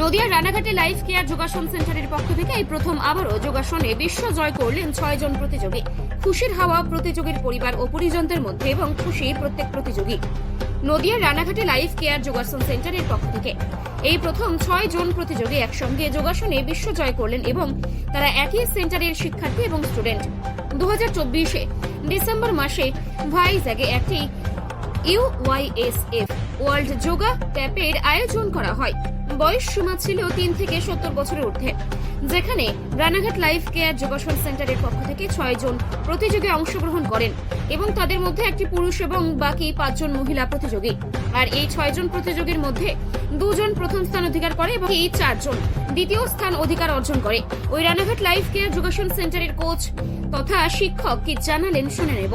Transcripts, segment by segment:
নদিয়ার রানাঘাটে life care যোগাসন সেন্টারের পক্ষ থেকে এই প্রথম আবারও যোগাসনে বিশ্ব জয় করলেন ছয় জন প্রতিযোগী। খুশির হাওয়া প্রতিযোগীর পরিবার ও পরিজনদের মধ্যে এবং খুশি প্রত্যেক প্রতিযোগী। নদিয়ার রানাঘাটে লাইফ কেয়ার যোগাসন সেন্টারের পক্ষ থেকে এই প্রথম ছয় জন প্রতিযোগী একসঙ্গে যোগাসনে বিশ্ব জয় করলেন এবং তারা একই সেন্টারের শিক্ষার্থী এবং স্টুডেন্ট। দু হাজার চব্বিশে ডিসেম্বর মাসে ভাইজ্যাগে একটি ইউওয়াইএসএফ ওয়ার্ল্ড যোগা ট্যাপের আয়োজন করা হয়। বয়স সীমা ছিল তিন থেকে সত্তর বছরের ঊর্ধ্বে, যেখানে রানাঘাট লাইফ কেয়ার যোগাসন সেন্টারের পক্ষ থেকে ছয় জন প্রতিযোগী অংশগ্রহণ করেন এবং তাদের মধ্যে একটি পুরুষ এবং বাকি পাঁচজন মহিলা প্রতিযোগী। আর এই ছয়জন প্রতিযোগীর মধ্যে দুজন প্রথম স্থান অধিকার করে এবং এই চারজন দ্বিতীয় স্থান অধিকার অর্জন করে। ওই রানাঘাট লাইফ কেয়ার যোগাসন সেন্টারের কোচ তথা শিক্ষক কি জানালেন শুনে নেব।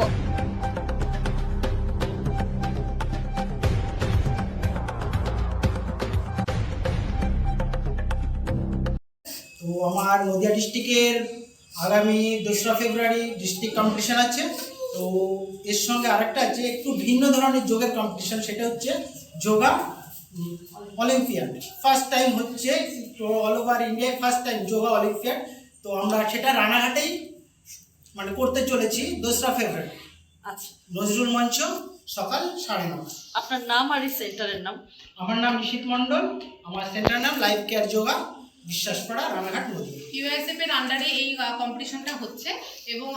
তো আমার নদিয়া ডিস্ট্রিক্টের আগামী দোসরা ফেব্রুয়ারি ডিস্ট্রিক্ট কম্পিটিশান আছে। তো এর সঙ্গে আরেকটা আছে একটু ভিন্ন ধরনের যোগের কম্পিটিশান সেটা হচ্ছে যোগা অলিম্পিয়াড ফার্স্ট টাইম হচ্ছে তো অল ওভার ইন্ডিয়ায় ফার্স্ট টাইম যোগা অলিম্পিয়াড তো আমরা সেটা রানাঘাটেই মানে করতে চলেছি দোসরা ফেব্রুয়ারি। আচ্ছা। নজরুল মঞ্চ সকাল সাড়ে নটা। আপনার নাম আর এই সেন্টারের নাম? আমার নাম নিশীত মণ্ডল। আমার সেন্টারের নাম লাইফ কেয়ার যোগা বিশ্বাসপাড়া রানাঘাট নদী ইউএসএফ এর আন্ডারে এই কম্পিটিশনটা হচ্ছে এবং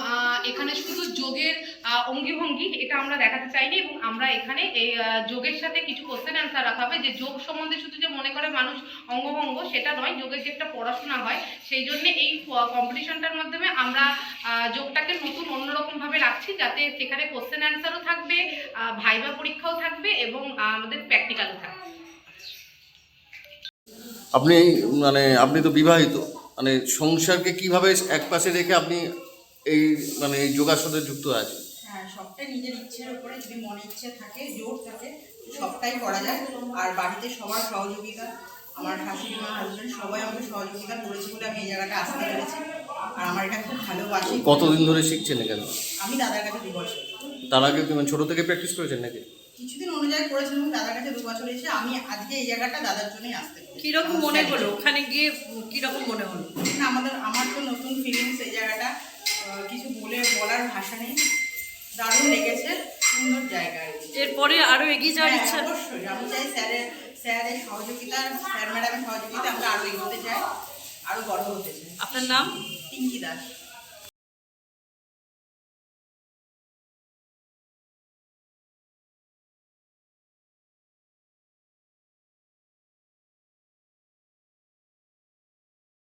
এখানে শুধু যোগের আহ, অঙ্গি ভঙ্গি এটা আমরা দেখাতে চাইনি এবং আমরা এখানে এই যোগের সাথে কিছু কোশ্চেন অ্যান্সার রাখা হবে যে যোগ সম্বন্ধে শুধু যে মনে করে মানুষ অঙ্গভঙ্গ সেটা নয় যোগের যে একটা পড়াশোনা হয় সেই জন্য এই কম্পিটিশনটার মাধ্যমে আমরা যোগটাকে নতুন অন্যরকমভাবে রাখছি যাতে সেখানে কোশ্চেন অ্যান্সারও থাকবে ভাইবা পরীক্ষাও থাকবে এবং আমাদের আপনি মানে আপনি তো বিবাহিত মানে সংসারকে কীভাবে এক পাশে রেখে আপনি এই মানে এই যোগাসনে যুক্ত আছেন? হ্যাঁ সবটাই নিজের ইচ্ছের উপরে যদি মনে ইচ্ছে থাকে জোর থাকে সবটাই করা যায়। আর বাড়িতে সবার সহযোগিতা আমার শাশুড়ি মা হাজব্যান্ড সবাই আমাকে সহযোগিতা করেছে বলে আমি এই জায়গাটা আসতে পেরেছি। আর আমার এটা খুব ভালোবাসি। কতদিন ধরে শিখছেন এখানে? আমি দাদার কাছে দু বছর তার আগে মানে ছোটো থেকে প্র্যাকটিস করেছেন নাকি? কিছুদিন অনুযায়ী করেছিলাম আমি দাদার কাছে দু বছর এসে আমি আজকে এই জায়গাটা দাদার জন্যই আসতে কীরকম মনে হলো? ওখানে গিয়ে কীরকম মনে হলো? না, আমাদের আমার তো নতুন ফিলিংস এই জায়গাটা। কিছু বলে বলার ভাষা নেই। দারুণ লেগেছে সুন্দর জায়গা এরপরে আরও এগিয়ে যাওয়ার হ্যাঁ, ইচ্ছা? অবশ্যই। আমি চাই স্যারের স্যারের সহযোগিতা স্যার ম্যাডামের সহযোগিতা আমরা আরও এগোতে চাই আরও বড় হতে চাই। আপনার নাম? পিঙ্কি দাস।